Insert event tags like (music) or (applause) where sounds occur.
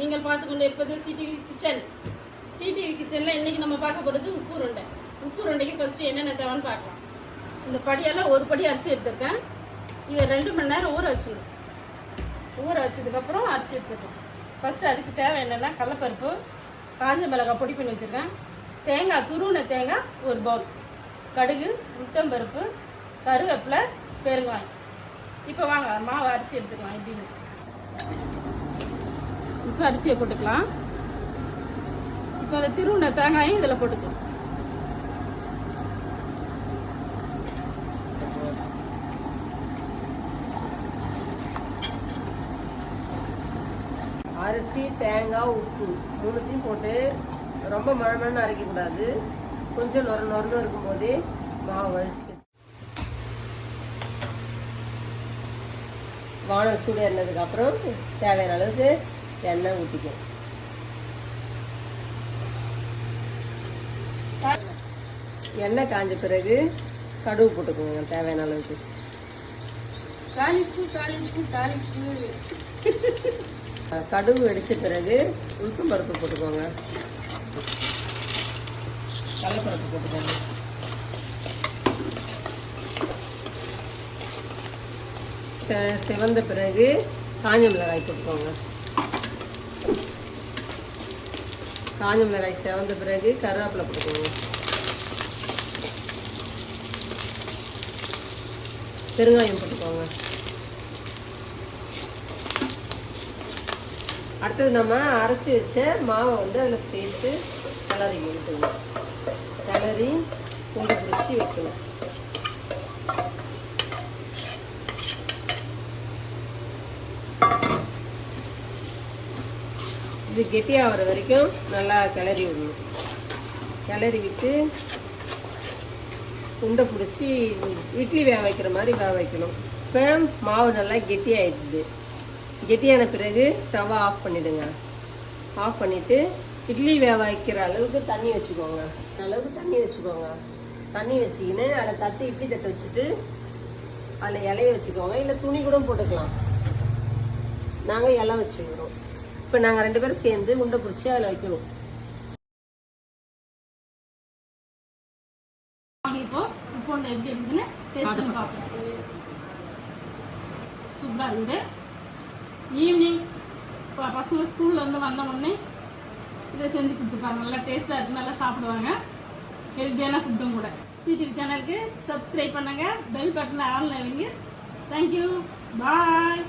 நீங்கள் பார்த்து கொண்டு இருப்பது சிடிவி கிச்சன் சிடிவி கிச்சனில் இன்னைக்கு நம்ம பார்க்க போகிறது உப்பு உருண்டை உப்பு உருண்டைக்கு ஃபஸ்ட்டு என்னென்ன தேவைன்னு பார்க்கலாம். இந்த படியெல்லாம் ஒரு படி அரிசி எடுத்திருக்கேன். இதை ரெண்டு மணி நேரம் ஊற வச்சிடணும். ஊற வச்சதுக்கப்புறம் அரிசி எடுத்துக்கணும். ஃபஸ்ட்டு அதுக்கு தேவை என்னென்னா கடலப்பருப்பு காஞ்ச மிளகாய் பொடி பண்ணி வச்சுருக்கேன். தேங்காய் துருவின தேங்காய் ஒரு பவுல் கடுகு உளுத்தம்பருப்பு கருவேப்பிலை பெருங்காயம். இப்போ வாங்க மாவு அரிசி எடுத்துக்கலாம் எப்படின்னு இப்போ அரிசியை போட்டுக்கலாம். இப்போ அந்த திருவுண தேங்காயும் இதில் போட்டுக்கலாம். அரிசி தேங்காய் உப்பு மூணுத்தையும் போட்டு ரொம்ப மழமழன்னு அரைக்கக்கூடாது. கொஞ்சம் நொர நொரன்னு இருக்கும்போதே மாவு அழிச்சு வானம் சூடு ஏறினதுக்கு தேவையான அளவுக்கு எண்ணெய் ஊற்றிக்கும் எண்ணெய் காஞ்ச பிறகு கடுகு போட்டுக்கோங்க தேவையான அளவுக்கு. தாளிப்பு தாளிப்பு தாளிப்பு. (laughs) கடுகு வெடிச்ச பிறகு உளுத்தம் பருப்பு போட்டுக்கோங்க. கடலைப்பருப்பு போட்டுக்கோங்க. சிவந்த பிறகு காஞ்ச மிளகாய் போட்டுக்கோங்க. காஞ்ச மிளகாய் சிவந்த பிறகு கருவேப்பிலை போட்டுக்கோங்க. பெருங்காயம் போட்டுக்கோங்க. அடுத்தது நம்ம அரைச்சி வச்ச மாவை வந்து அதில் சேர்த்து கிளறி விட்டுணும் கிளறி கொண்டு பிடிச்சி வைக்கணும். இது கெட்டியாகிற வரைக்கும் நல்லா கிளறி விடணும். கிளறி விட்டு உண்டை பிடிச்சி இட்லி வேக வைக்கிற மாதிரி வேக வைக்கணும். இப்போ மாவு நல்லா கெட்டியாகிடுது கெட்டியான பிறகு ஸ்டவ்வை ஆஃப் பண்ணிவிடுங்க ஆஃப் பண்ணிவிட்டு இட்லி வேக வைக்கிற அளவுக்கு தண்ணி வச்சுக்கோங்க. அளவுக்கு தண்ணி வச்சுக்கோங்க. தண்ணி வச்சுக்கின்னு அதில் தட்டு இட்லி தட்டை வச்சுட்டு அதில் இலைய வச்சுக்கோங்க. இல்லை துணி கூட போட்டுக்கலாம். நாங்கள் இலை வச்சுக்கிறோம். இப்போ நாங்கள் ரெண்டு பேரும் சேர்ந்து உண்டை பிடிச்சி அதில் வைக்கணும் வாங்க இப்போ உப்பு உருண்டை எப்படி இருக்குதுன்னு டேஸ்ட் பண்ணி பார்ப்போம். சூப்பராக இருக்குது. ஈவினிங் பசங்க ஸ்கூல்ல இருந்து வந்த உடனே இதை செஞ்சு கொடுத்துப்பாங்க நல்லா டேஸ்ட்டாக இருக்கு நல்லா சாப்பிடுவாங்க. ஹெல்த்தியான ஃபுட்டும் கூட. சிடிவி சேனலுக்கு சப்ஸ்கிரைப் பண்ணுங்க. பெல் பட்டனை ஆன்ல வைங்க தேங்க்யூ பாய்